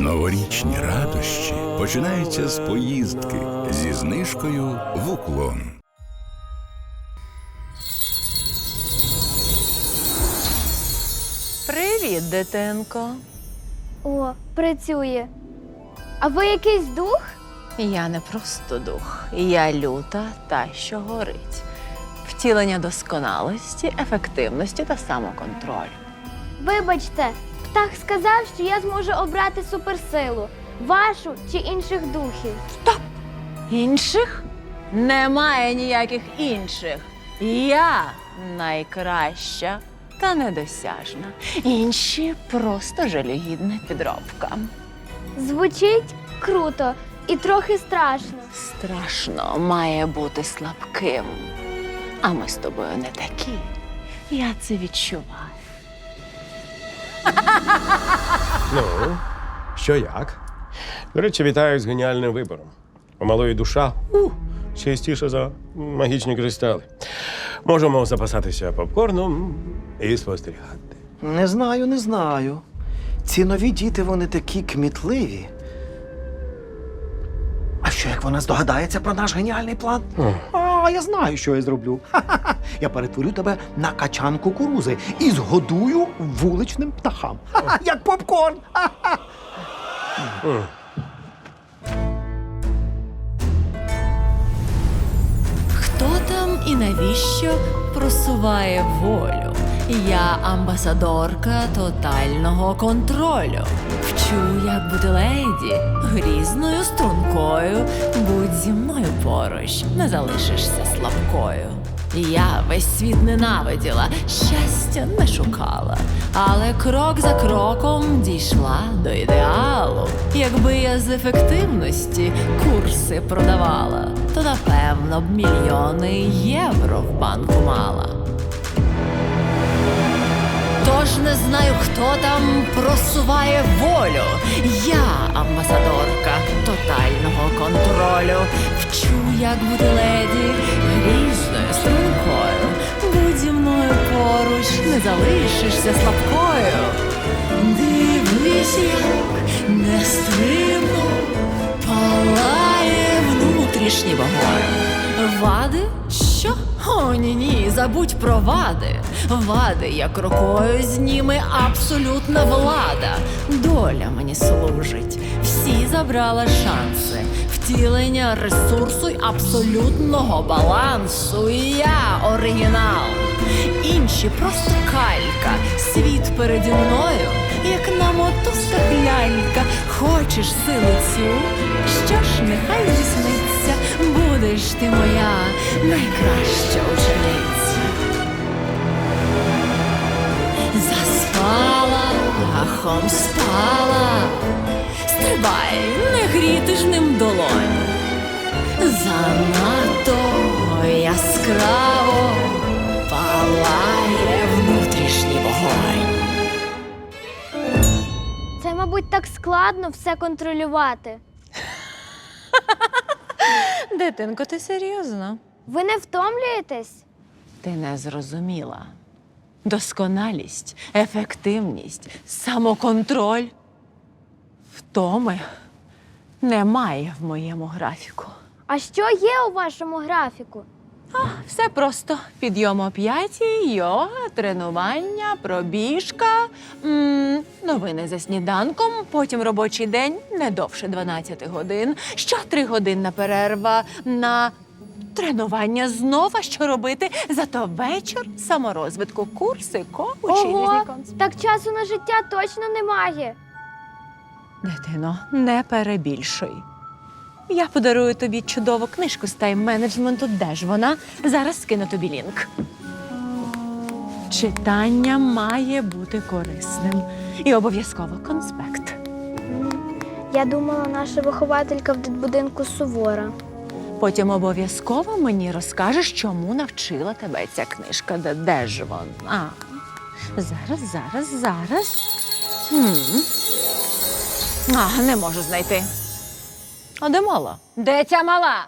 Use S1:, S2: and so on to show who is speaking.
S1: Новорічні радощі починаються з поїздки зі знижкою в уклон.
S2: Привіт, дитинко.
S3: О, працює. А ви якийсь дух?
S2: Я не просто дух, я люта та, що горить. Втілення досконалості, ефективності та самоконтролю.
S3: Вибачте, птах сказав, що я зможу обрати суперсилу, вашу чи інших духів. Стоп!
S2: Інших? Немає ніяких інших. Я найкраща та недосяжна. Інші просто жалюгідна підробка.
S3: Звучить круто і трохи страшно.
S2: Страшно має бути слабким. А ми з тобою не такі. Я це відчуваю.
S4: Ну, що як? До речі, вітаю з геніальним вибором. У малої душа ух, чистіша за магічні кристали. Можемо запасатися попкорном і спостерігати.
S5: Не знаю, не знаю. Ці нові діти, вони такі кмітливі. А що як вона здогадається про наш геніальний план? А, я знаю, що я зроблю. Ха-ха-ха. Я перетворю тебе на качан кукурузи і згодую вуличним птахам. Ха-ха, як попкорн. Ха-ха.
S6: Хто там і навіщо просуває волю? Я амбасадорка тотального контролю. Вчу, як бути леді, грізною стрункою. Будь зі мною поруч, не залишишся слабкою. Я весь світ ненавиділа, щастя не шукала, але крок за кроком дійшла до ідеалу. Якби я з ефективності курси продавала, то напевно б мільйони євро в банку мала. Тож не знаю, хто там просуває волю. Я амбасадорка тотального контролю. Вчу, як бути леді, не залишишся слабкою. Дивись, як нестримно палає внутрішній вогонь. Вади? Що? О, ні, ні, забудь про вади. Вади як рукою зніме абсолютна влада. Доля мені служить. Всі забрала шанси. Втілення ресурсу й абсолютного балансу. І я оригінал. Інші просто калька. Світ переді мною, як на мотузках лялька. Хочеш силу цю? Що ж, нехай здійсниться, будеш ти моя найкраща учениця. Заспала, ахом спала. Стрибай, не гріти ж ним долонь. Занадто яскраво
S3: так складно все контролювати.
S2: Дитинко, ти серйозно?
S3: Ви не втомлюєтесь?
S2: Ти не зрозуміла. Досконалість, ефективність, самоконтроль. Втоми немає в моєму графіку.
S3: А що є у вашому графіку?
S2: Все просто. Підйом о п'ятій, йога, тренування, пробіжка, м, новини за сніданком, потім робочий день не довше 12 годин, що три годинна перерва на тренування знов, а що робити, зато вечір саморозвитку, курси, коучі, різні
S3: Ого, так часу на життя точно немає.
S2: Дитино, не перебільшуй. Я подарую тобі чудову книжку з тайм-менеджменту. Де ж вона? Зараз скину тобі лінк. Читання має бути корисним. І обов'язково конспект.
S3: Я думала, наша вихователька в дитбудинку сувора.
S2: Потім обов'язково мені розкажеш, чому навчила тебе ця книжка. Де, де ж вона? Зараз, зараз, зараз. М. А, не можу знайти. А де мала? Де ця мала?